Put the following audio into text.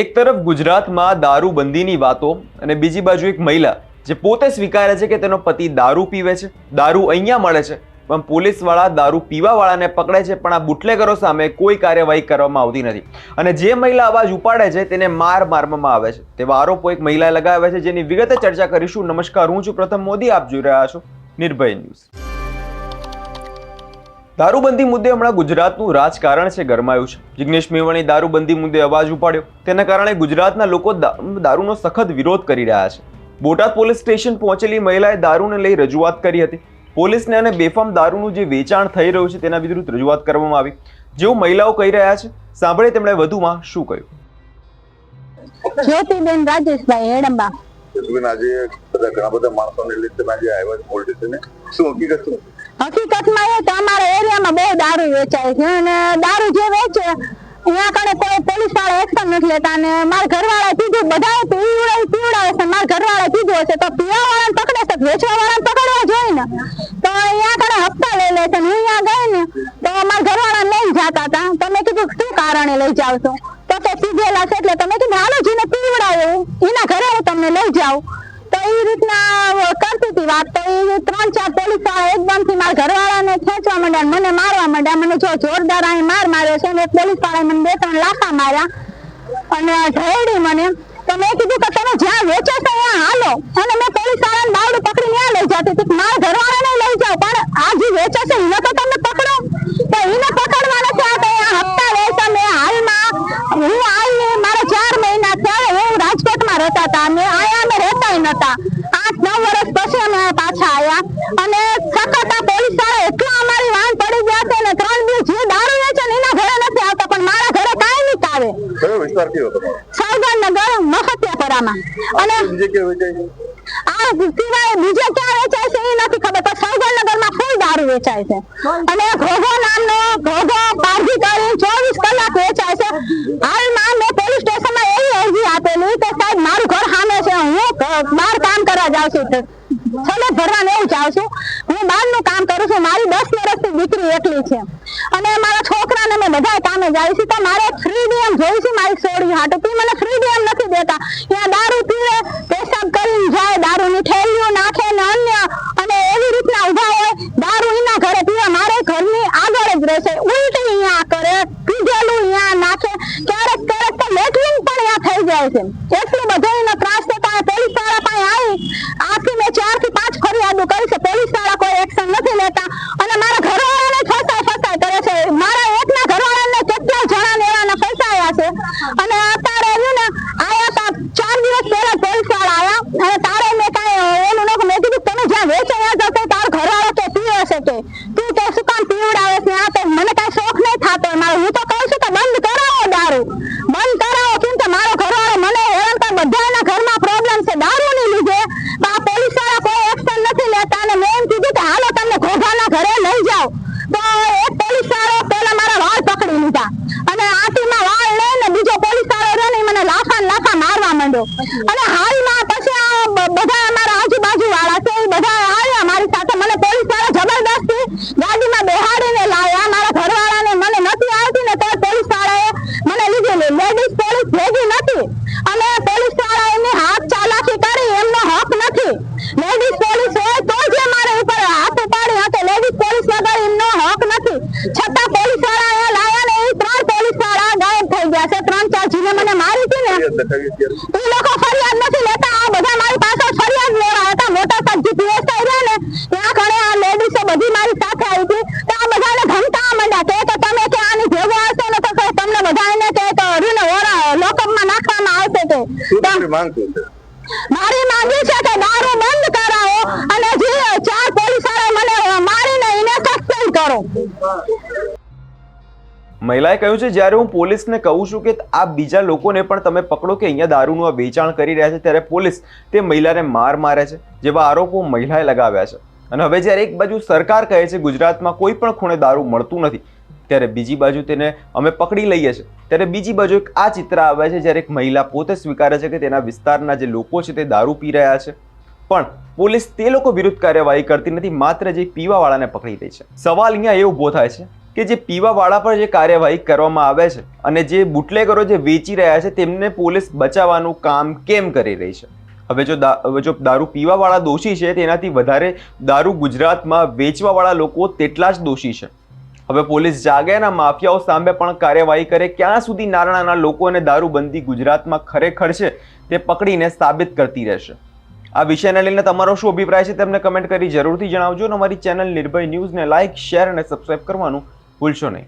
એક તરફ ગુજરાતમાં દારૂબંધીની વાતો અને બીજી બાજુ એક મહિલા જે પોતે સ્વીકારે છે કે તેનો પતિ દારૂ પીવે છે, દારૂ અહીંયા મળે છે, પણ પોલીસવાળા દારૂ પીવાવાળાને પકડે છે, પણ આ બુટલેગરો સામે કોઈ કાર્યવાહી કરવામાં આવતી નથી. અને જે મહિલા અવાજ ઉપાડે છે તેને માર મારવામાં આવે છે. તેવા આરોપો એક મહિલાએ લગાવ્યા છે જેની વિગતે ચર્ચા કરીશું. નમસ્કાર, હું છું પ્રથમ મોદી. આપ જોઈ રહ્યા છો નિર્ભય ન્યૂઝ. દારૂબંધી મુદ્દે હમણાં ગુજરાતનું રાજકારણ છે ગરમાયું છે. જિગ્નેશ મેવાણી દારૂબંધી મુદ્દે અવાજ ઉપાડ્યો. તેના કારણે ગુજરાતના લોકો દારૂનો સખત વિરોધ કરી રહ્યા છે. બોટાદ પોલીસ સ્ટેશન પહોંચેલી મહિલાએ દારૂને લઈ રજૂઆત કરી હતી. પોલીસને અને બેફામ દારૂનું જે વેચાણ થઈ રહ્યું છે તેના વિરુદ્ધ રજૂઆત કરવામાં આવી. જેવું મહિલાઓ કહી રહ્યા છે સાંભળે તેમણે વધુમાં શું કહ્યું. જ્યોતિબેન રાજેશભાઈ હેડંબા. આજે ઘણા બધા માણસોને લીધે આજે આવ્યા છે પોલીસ શું હકીકત શું? હકીકતમાં એ તો અમારા એરિયામાં બહુ દારૂ વેચાય છે અને દારૂ જે વેચે અહીંયા કણે કોઈ પોલીસવાળા એક્શન નથી લેતા અને મારા ઘરવાળા પીધું બધા પીવડાવે પીવડાવે છે. મારા ઘરવાળા પીધું હશે, તો પીવા વાળાને પકડે છે વેચવા વાળાને પકડવા જોઈએ ને તો અહીંયા કણે હપ્તા લઈ લે છે હું અહીંયા ગઈ ને, તો મારા ઘરવાળા લઈ જતા હતા. તો મેં કીધું, શું કારણે લઈ જાવ છો? તો કે, પીધેલા છે. એટલે તમે કીધું, હાલો જીને પીવડાવ્યું એના ઘરે હું તમને લઈ જાઉં. તો એ રીતના કરતી હતી વાત તો એ ત્રણ ચાર પોલીસ એકદમથી મારા ઘરવાળાને ખેંચવા માંડ્યા મને મારવા માંડ્યા. મને જો જોરદાર અહીં માર માર્યો છે ને પોલીસ વાળાએ મને બે ત્રણ લાફા માર્યા અને ઢળેડી મને. તો મેં કીધું કે તમે જ્યાં વેચો છો ત્યાં હાલો. વિસ્તાર કયો તમારો સાગરનગર મહત્યાપરામાં અને બીજે કે વેચાય આ સિવાય બીજે ક્યાં વેચાય છે એ નથી ખબર પણ સૌગરનગરમાં ફૂલ દારૂ વેચાય છે. અને ઘોઘો નામનો ઘોઘો પારધી કરી ચોવીસ કલાક વેચાય છે. હાલમાં મેં પોલીસ સ્ટેશનમાં એવી અરજી આપેલી કે સાહેબ મારું ઘર સામે છે હું બહાર કામ કરવા જાઉં છું. છેલ્લે ભરવા એવું જાઉં છું હું બહારનું કામ કરું છું. મારી દસ વર્ષની દીકરી એકલી છે. અને મારા છોકરાને અમે બધા કામે જાય છે. તો મારે ફ્રીડમ જોઈ છે મારી સોળી હાટુ. તું મને ફ્રીડમ નથી દેતા. ત્યાં દારૂ પીવે, પેશાબ કરીને જાય, દારૂની થેલીઓ નાખે ને અન્ય. અને એવી રીતના ઊભા હોય, દારૂ એના ઘરે પીવે. મારે ઘરની આગળ જ રહેશે. ઉલટી અહીંયા કરે, પીધેલું અહીંયા નાખે. ક્યારેક ક્યારેક તો લેટરિંગ પણ અહીંયા થઈ જાય છે. એટલું બધું એનો ત્રાસ થતા પોલીસવાળા પાસે આવી. આથી મેં ચારથી પાંચ ફરિયાદો કરી છે. પોલીસવાળા કોઈ એક્શન નથી લેતા. અને મારા ઘરવાળાને છે લખાવી ત્યારે એ લોકો ફરિયાદ નથી લેતા. આ બધા મારી પાસે ફરિયાદ લેવા હતા. મોટા સાહેબ પીએસઆઈ રહ્યા ને ત્યાં ઘણે આ લેડીઝો બધી મારી સાથે આવી હતી. તો આ બધાને ધમકાવા માંડ્યા. કે તમે કે આની ભેગો હશો ને તો તમને બધાને કે કે હરીને ઓરા લોકઅપમાં નાખવામાં આવશે કે શું માંગ છે? મારી માંગણી છે કે દારૂ બંધ કરાવો અને જે ચાર પોલીસ મને મારીને એને સસ્પેન્ડ કરો. મહિલાએ કહ્યું છે, જ્યારે હું પોલીસને કહું છું કે આ બીજા લોકોને પણ તમે પકડો કે અહીંયા દારૂનું આ વેચાણ કરી રહ્યા છે, ત્યારે પોલીસ તે મહિલાને માર મારે છે. જેવા આરોપો મહિલાએ લગાવ્યા છે. અને હવે જ્યારે એક બાજુ સરકાર કહે છે, ગુજરાતમાં કોઈ પણ ખૂણે દારૂ મળતું નથી, ત્યારે બીજી બાજુ તેને અમે પકડી લઈએ છીએ ત્યારે બીજી બાજુ એક આ ચિત્ર આવે છે, જ્યારે એક મહિલા પોતે સ્વીકારે છે કે તેના વિસ્તારના જે લોકો છે તે દારૂ પી રહ્યા છે. પણ પોલીસ તે લોકો વિરુદ્ધ કાર્યવાહી કરતી નથી, માત્ર જે પીવાવાળાને પકડી દે છે. સવાલ અહીંયા એ ઊભો થાય છે કે જે પીવાવાળા પર જે કાર્યવાહી કરવામાં આવે છે અને જે બુટલેગરો જે વેચી રહ્યા છે તેમને પોલીસ બચાવવાનું કામ કેમ કરી રહી છે? હવે જો હવે જો દારૂ પીવાવાળા દોષી છે તેનાથી વધારે દારૂ ગુજરાતમાં વેચવાવાળા લોકો તેટલા જ દોષી છે. હવે પોલીસ જાગ્યાના માફિયાઓ સામે પણ કાર્યવાહી કરે, ક્યાં સુધી નારણાના લોકો અને દારૂબંધી ગુજરાતમાં ખરેખર છે તે પકડીને સાબિત કરતી રહેશે? આ વિષયને લઈને તમારો શું અભિપ્રાય છે તેમને કમેન્ટ કરી જરૂરથી જણાવજો અને અમારી ચેનલ નિર્ભય ન્યૂઝને લાઇક શેર અને સબસ્ક્રાઇબ કરવાનું কুলশো নেই।